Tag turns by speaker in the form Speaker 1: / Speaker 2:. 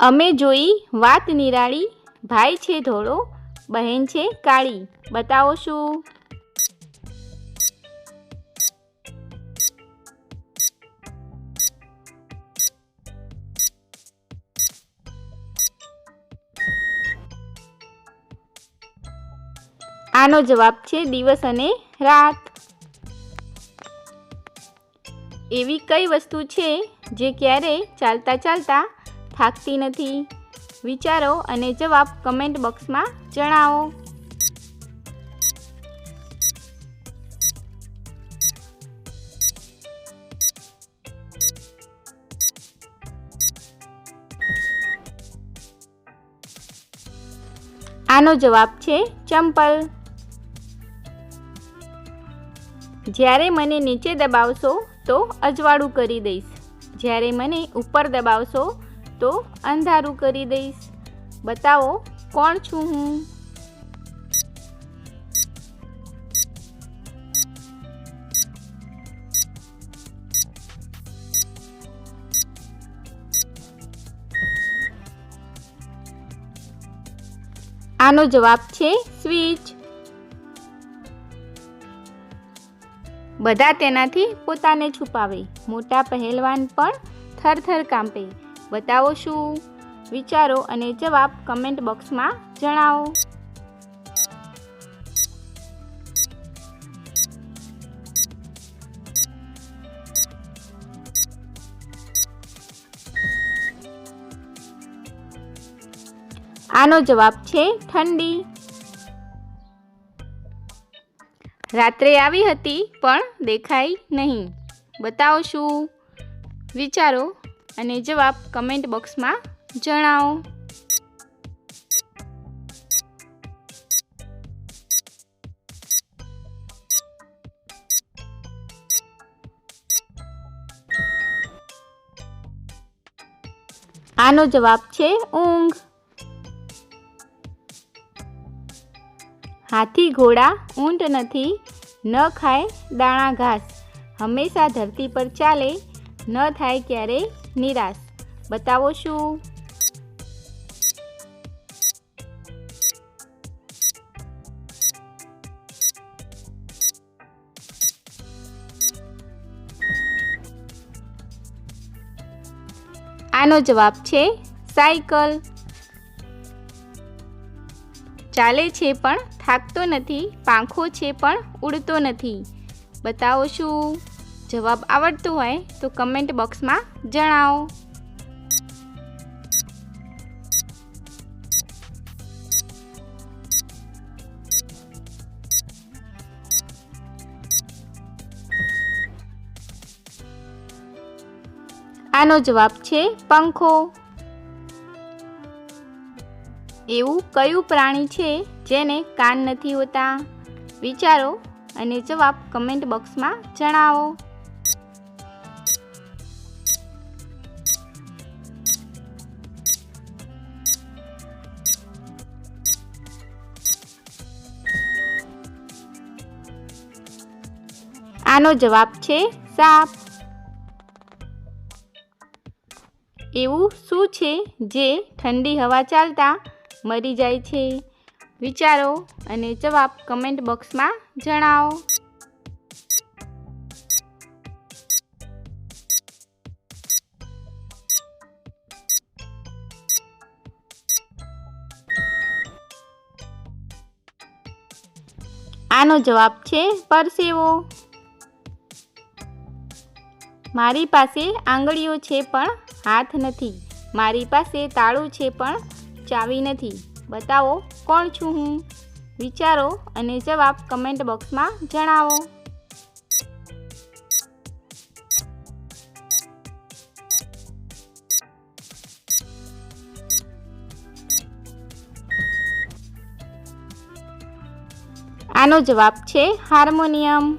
Speaker 1: અમે જોઈ વાત નિરાળી, ભાઈ છે ધોળો, બહેન છે કાળી. બતાવો શું? આનો જવાબ છે દિવસ અને રાત. એવી કઈ વસ્તુ છે જે ક્યારેય ચાલતા ચાલતા થાકતી નથી. વિચારો અને જવાબ કમેન્ટ બોક્સમાં જણાવો. આનો જવાબ છે ચંપલ. જ્યારે મને નીચે દબાવશો તો અજવાળું કરી દઈશ. જ્યારે મને ઉપર દબાવશો તો અંધારું કરી દઈશ. બતાવો, કોણ છું હું? આનો જવાબ છે સ્વિચ. બધા તેનાથી પોતાને છુપાવે. મોટા પહેલવાન પણ થરથર કાંપે. બતાવો શું? વિચારો અને જવાબ કમેન્ટ બોક્સમાં જણાવો. આનો જવાબ છે ઠંડી. રાત્રે આવી હતી પણ દેખાઈ નહીં. બતાવો શું? વિચારો અને જવાબ કમેન્ટ બોક્સમાં જણાવો. આનો જવાબ છે ઊંઘ. હાથી ઘોડા ઊંટ નથી, ન ખાય દાણા ઘાસ. હંમેશા ધરતી પર ચાલે, ન થાય ક્યારેય નિરાશ. બતાવો શું? આનો જવાબ છે સાયકલ. ચાલે છે પણ થાકતો નથી, પાંખો છે પણ ઉડતો નથી. બતાવો શું? જવાબ આવડતો હોય તો કમેન્ટ બોક્સમાં જણાવો. આનો જવાબ છે પંખો. એવું કયું પ્રાણી છે જેને કાન નથી હોતા? વિચારો અને જવાબ કમેન્ટ બોક્સમાં જણાવો. આનો જવાબ છે સાપ. એવું શું છે જે ઠંડી હવા ચાલતા મરી જાય છે? વિચારો અને જવાબ કમેન્ટ બોક્સમાં જણાવો. આનો જવાબ છે પરસેવો. મારી પાસે આંગળીઓ છે પણ હાથ નથી. મારી પાસે તાળું છે પણ ચાવી નથી. બતાવો, કોણ છું હું? વિચારો અને જવાબ કમેન્ટ બોક્સમાં જણાવો. આનો જવાબ છે હાર્મોનિયમ.